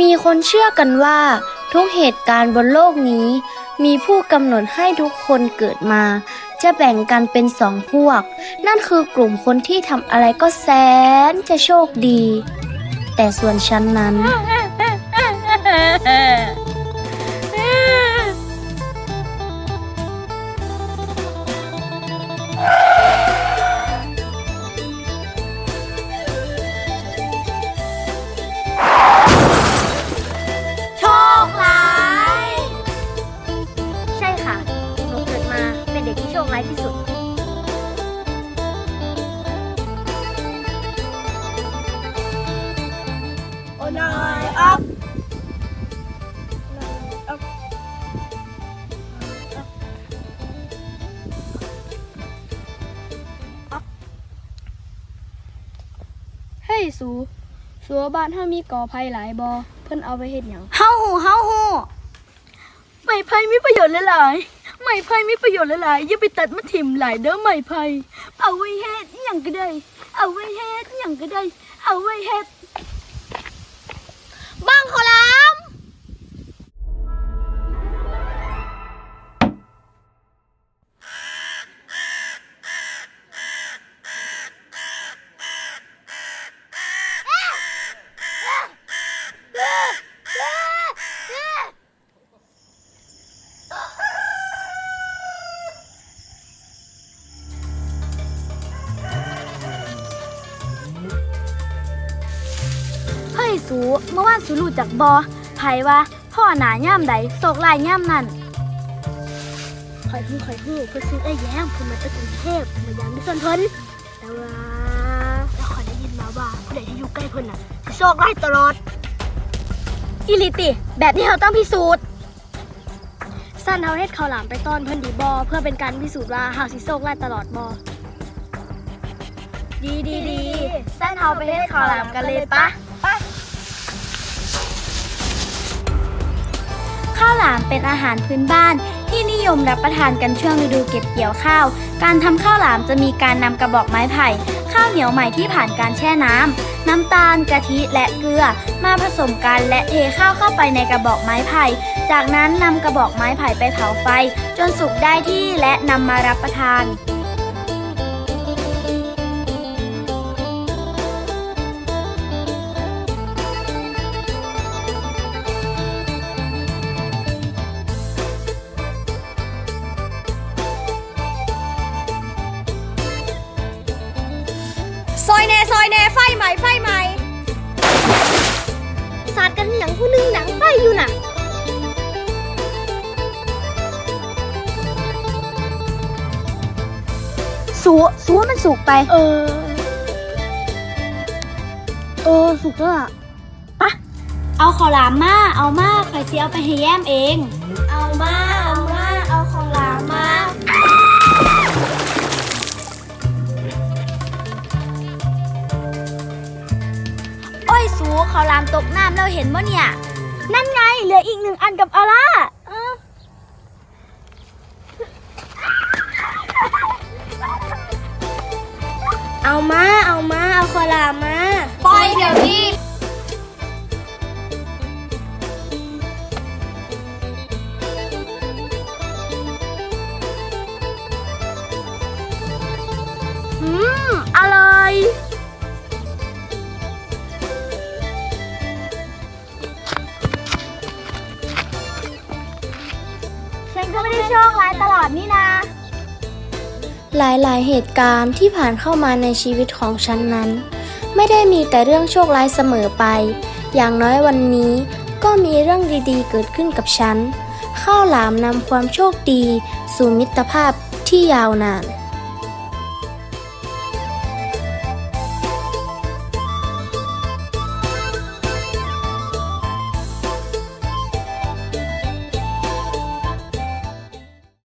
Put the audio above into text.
มีคนเชื่อกันว่า ทุกเหตุการณ์บนโลกนี้ มีผู้กำหนดให้ทุกคนเกิดมา จะแบ่งกันเป็นสองพวก นั่นคือกลุ่มคนที่ทำอะไรก็แสนจะโชคดี แต่ส่วนฉันนั้น ยสู สัวบ้านเฮามีก่อไผ่หลายบอเพิ่นเอาไปเฮ็ดหยังเฮาหูเฮาหูไม้ไผ่มีประโยชน์หลายๆไม้ไผ่มีประโยชน์หลายๆอย่าไปตัดมาถิ่มหลายเด้อไม้ไผ่เอาไว้เฮ็ดอิหยังก็ได้ เอาไว้เฮ็ดอิหยังก็ได้ เอาไว้เฮ็ด ยสูเมื่อวานสูรู้จักบอไผว่าพ่อหนาย่ามใดโศกลายย่ามนั่นข่อยฮู้ข่อยฮู้เพิ่นซื้อไอ้แย้มเพิ่นมาจากกรุงเทพมายามที่ส่วนเพิ่นแต่ว่าแล้วข่อยได้ยินมาว่าผู้ใดที่อยู่ใกล้เพิ่นน่ะสิโชคร้ายตลอดอีหลิติ แบบนี้เราต้องพิสูจน์สั้นเฮาเฮ็ดข้าวหลามไปต้อนเพิ่นดีบอเพื่อเป็นการพิสูจน์ว่าเฮาสิโชคร้ายตลอดบอดีดีดีสั้นเฮาไปเฮ็ดข้าวหลามกันเลยปะ ข้าวหลามเป็นอาหารพื้นบ้าน ที่นิยมรับประทานกันช่วงฤดูเก็บเกี่ยวข้าว การทำข้าวหลามจะมีการนำกระบอกไม้ไผ่ ข้าวเหนียวใหม่ที่ผ่านการแช่น้ำน้ำตาล กะทิและเกลือ มาผสมกันและเทข้าวเข้าไปในกระบอกไม้ไผ่ จากนั้นนำกระบอกไม้ไผ่ไปเผาไฟ จนสุกได้ที่และนำมารับประทาน แน่ซอยแน่ไฟใหม่ไฟใหม่สาดกันหยังผู้หนึงหนังไฟอยู่น่ะสัวสัวมันสุกไป เออ เออ สุกแล้วล่ะเอาข้าวหลามมา เอามาใครสิเอาไปให้แย้มเอง เอามาเอามาเอาาวหลามตกน้ำแล้วเห็นบ่เนี่ย นั่นไง เหลืออีกหนึ่งอันกับอาร่าเอามา เอามา เอาของหลามมา ปล่อยเดี๋ยวนี้ โชคร้ายตลอดนี่นะหลายๆ เหตุการณ์ที่ผ่านเข้ามาในชีวิตของฉันนั้น ไม่ได้มีแต่เรื่องโชคร้ายเสมอไป อย่างน้อยวันนี้ก็มีเรื่องดีๆ เกิดขึ้นกับฉัน ข้าวหลามนำความโชคดี สู่มิตรภาพที่ยาวนาน